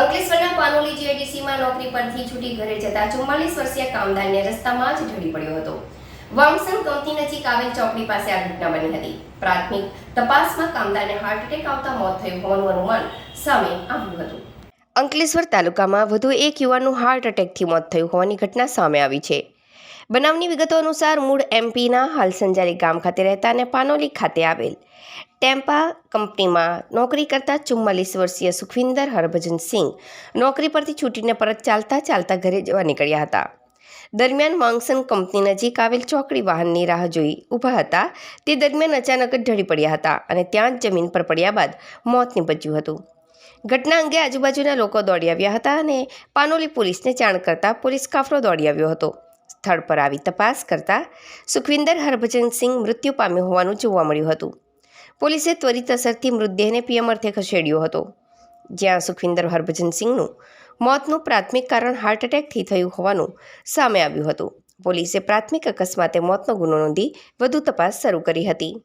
અંકલેશ્વરના પાનોલી જીઆઈડીસીમાં નોકરી પરથી છૂટી ઘરે જતા ચુમ્માલીસ વર્ષીય કામદારને રસ્તામાં જ ઢળી પડ્યો હતો. વામસન કંપની નજીક આવેલ ચોકડી પાસે આ ઘટના બની હતી. પ્રાથમિક તપાસમાં કામદારને હાર્ટ એટેક આવતા મોત થયું હોવાનું અનુમાન સામે આવ્યું હતું. અંકલેશ્વર તાલુકામાં વધુ એક યુવાનનું હાર્ટ એટેકથી મોત થયું હોવાની ઘટના સામે આવી છે. બનાવની વિગતો અનુસાર મૂળ એમપીના હાલ સંજારી ગામ ખાતે રહેતા અને પાનોલી ખાતે આવેલ ટેમ્પા કંપનીમાં નોકરી કરતા ચુમ્માલીસ વર્ષીય સુખવિંદર હરભજન સિંહ નોકરી પરથી છૂટીને પરત ચાલતા ચાલતા ઘરે જવા નીકળ્યા હતા. દરમિયાન વાંગસન કંપની નજીક આવેલ ચોકડી વાહનની રાહ જોઈ ઊભા હતા. તે દરમિયાન અચાનક જ ઢળી પડ્યા હતા અને ત્યાં જ જમીન પર પડ્યા બાદ મોત નીપજ્યું હતું. ઘટના અંગે આજુબાજુના લોકો દોડી આવ્યા હતા અને પાનોલી પોલીસને જાણ કરતા પોલીસ કાફલો દોડી આવ્યો હતો. સ્થળ પર આવી તપાસ કરતા સુખવિંદર હરભજનસિંહ મૃત્યુ પામ્યો હોવાનું જોવા મળ્યું હતું. પોલીસે ત્વરિત અસરથી મૃતદેહને પીએમ અર્થે ખસેડ્યો હતો. જ્યાં સુખવિંદર હરભજન સિંહનું મોતનું પ્રાથમિક કારણ હાર્ટ એટેકથી થયું હોવાનું સામે આવ્યું હતું. પોલીસે પ્રાથમિક અકસ્માતે મોતનો ગુનો નોંધી વધુ તપાસ શરૂ કરી હતી.